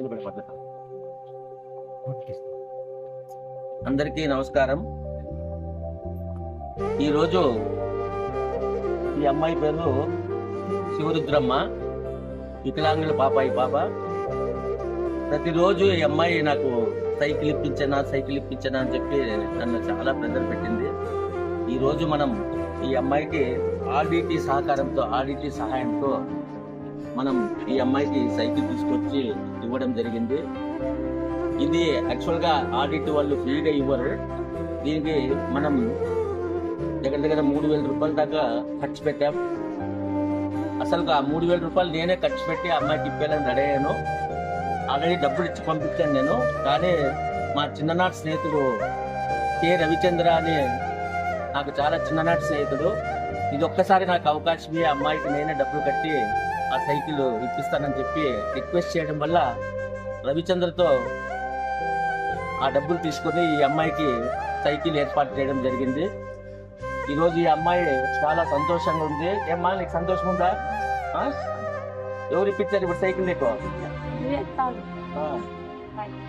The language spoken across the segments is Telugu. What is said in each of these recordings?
నిలబడి పద్ధతి అందరికీ నమస్కారం. ఈరోజు ఈ అమ్మాయి పేరు శివరుద్రమ్మ వికలాంగుల పాపాయి పాప. ప్రతిరోజు ఈ అమ్మాయి నాకు సైకిల్ ఇప్పించనా సైకిల్ ఇప్పించనా అని చెప్పి నన్ను చాలా ప్రెజర్ పెట్టింది. ఈ రోజు మనం ఈ అమ్మాయికి ఆర్డిటి సహకారంతో ఆర్డిటి సహాయంతో మనం ఈ అమ్మాయికి సైకిల్ తీసుకొచ్చి ఇవ్వడం జరిగింది. ఇది యాక్చువల్గా ఆడిట్ వాళ్ళు ఫ్రీగా ఇవ్వరు. దీనికి మనం దగ్గర దగ్గర మూడు వేల రూపాయల దాకా ఖర్చు పెట్టాం. అసలు ఆ మూడు వేల రూపాయలు నేనే ఖర్చు పెట్టి అమ్మాయికి ఇప్పేయాలని రెడీ అయ్యాను. ఆల్రెడీ డబ్బులు ఇచ్చి పంపించాను నేను. కానీ మా చిన్ననాటి స్నేహితుడు కె రవిచంద్ర అని నాకు చాలా చిన్ననాటి స్నేహితుడు. ఇది ఒక్కసారి నాకు అవకాశం ఈ అమ్మాయికి నేనే డబ్బులు కట్టి ఆ సైకిల్ ఇప్పిస్తానని చెప్పి రిక్వెస్ట్ చేయడం వల్ల రవిచంద్రతో ఆ డబ్బులు తీసుకొని ఈ అమ్మాయికి సైకిల్ ఏర్పాటు చేయడం జరిగింది. ఈరోజు ఈ అమ్మాయి చాలా సంతోషంగా ఉంది. ఏమ్మా నీకు సంతోషం ఉందా? ఎవరు ఇప్పించారు ఇప్పుడు సైకిల్ నీకు?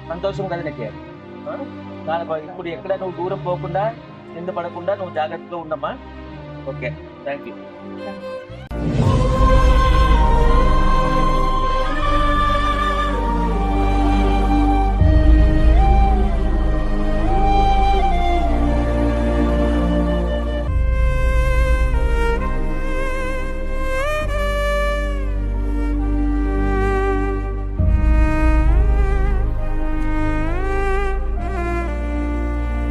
సంతోషం కదా నీకు? ఆ? ఇప్పుడు ఎక్కడ నువ్వు దూరం పోకుండా కింద పడకుండా నువ్వు జాగ్రత్తగా ఉండమ్మా. Okay thank you